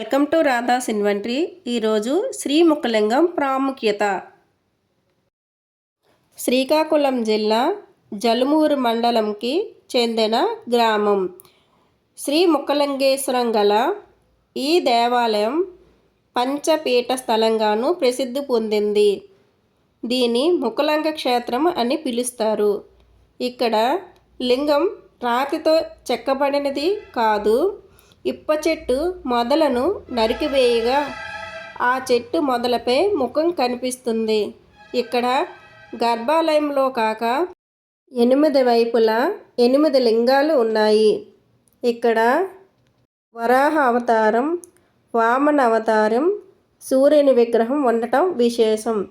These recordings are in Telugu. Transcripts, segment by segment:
Welcome to Radha's inventory. ఈరోజు శ్రీముఖలింగం ప్రాముఖ్యత. శ్రీకాకుళం జిల్లా జలుమూరు మండలంకి చెందిన గ్రామం. శ్రీ ముఖలింగేశ్వరం గల ఈ దేవాలయం పంచపీఠ స్థలంగాను ప్రసిద్ధి పొందింది. దీని ముఖలింగ క్షేత్రం అని పిలుస్తారు. ఇక్కడ లింగం రాతితో చెక్కబడినది కాదు. ఇప్ప చెట్టు మొదలను నరికివేయగా. ఆ చెట్టు మొదలపై ముఖం కనిపిస్తుంది. ఇక్కడ గర్భాలయంలో కాక ఎనిమిది వైపులా ఎనిమిది లింగాలు ఉన్నాయి. ఇక్కడ వరాహ అవతారం వామన అవతారం సూర్యుని విగ్రహం ఉండటం విశేషం.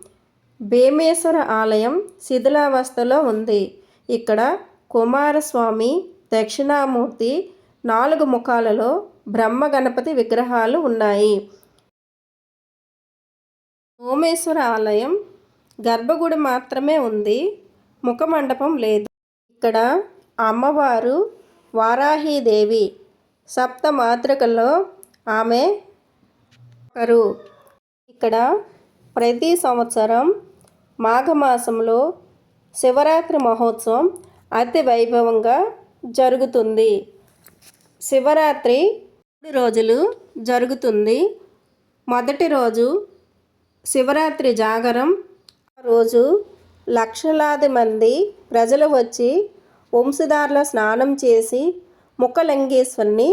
భీమేశ్వర ఆలయం శిథిలావస్థలో ఉంది. ఇక్కడ కుమారస్వామి దక్షిణామూర్తి నాలుగు ముఖాలలో బ్రహ్మ గణపతి విగ్రహాలు ఉన్నాయి. సోమేశ్వర ఆలయం గర్భగుడి మాత్రమే ఉంది. ముఖమండపం లేదు. ఇక్కడ అమ్మవారు వారాహీదేవి సప్త మాతృకల్లో ఆమె ఒకరు ఇక్కడ ప్రతి సంవత్సరం మాఘమాసంలో శివరాత్రి మహోత్సవం అతి వైభవంగా జరుగుతుంది. శివరాత్రి మూడు రోజులు జరుగుతుంది. మొదటి రోజు శివరాత్రి జాగరం. ఆ రోజు లక్షలాది మంది ప్రజలు వచ్చి వంశధారలో స్నానం చేసి ముఖలింగేశ్వరిని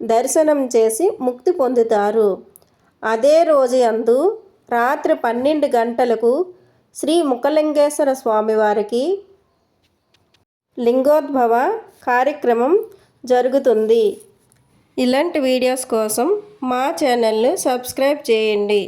దర్శనం చేసి ముక్తి పొందుతారు. అదే రోజు అందు రాత్రి పన్నెండు గంటలకు శ్రీ ముఖలింగేశ్వర స్వామివారికి లింగోద్భవ కార్యక్రమం జరుగుతుంది. ఇలాంటి వీడియోస్ కోసం మా ఛానల్ను సబ్స్క్రైబ్ చేయండి.